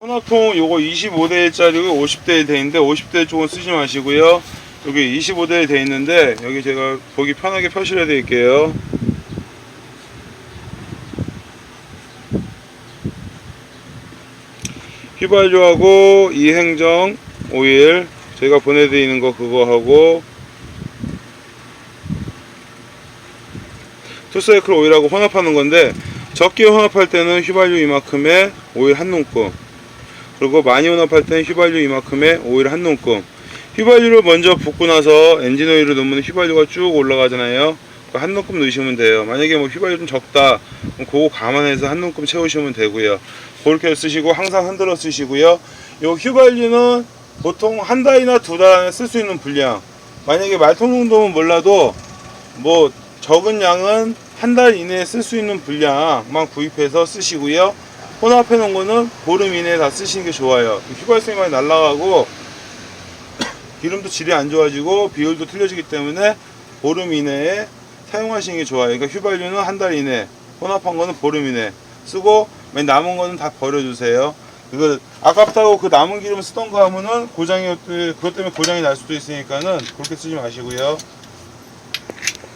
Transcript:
혼합통 요거 25대1짜리고 50대1 돼 있는데 50대1 쪽은 쓰지 마시고요. 여기 25대1 돼 있는데 여기 제가 보기 편하게 표시를 해드릴게요. 휘발유하고 이행정 오일 제가 보내드리는 거 그거 하고 투사이클 오일하고 혼합하는 건데 적게 혼합할 때는 휘발유 이만큼에 오일 한 농금 그리고 많이 혼합할 때는 휘발유 이만큼에 오일 한 농금. 휘발유를 먼저 붓고 나서 엔진 오일을 넣으면 휘발유가 쭉 올라가잖아요. 그한 농금 넣으시면 돼요. 만약에 뭐 휘발유 좀 적다 그거 감안해서 한 농금 채우시면 되고요. 그렇게 쓰시고 항상 흔들어 쓰시고요. 요 휘발유는 보통 한 달이나 두 달 안에 쓸 수 있는 분량. 만약에 말통 정도면 몰라도 뭐 적은 양은 한 달 이내에 쓸 수 있는 분량만 구입해서 쓰시고요. 혼합해 놓은 거는 보름 이내에 다 쓰시는 게 좋아요. 휘발성이 많이 날라가고 기름도 질이 안 좋아지고 비율도 틀려지기 때문에 보름 이내에 사용하시는 게 좋아요. 그러니까 휘발유는 한 달 이내, 혼합한 거는 보름 이내 쓰고 맨 남은 거는 다 버려주세요. 그거 아깝다고 그 남은 기름 쓰던 거 하면은 고장이 그것 때문에 고장이 날 수도 있으니까는 그렇게 쓰지 마시고요.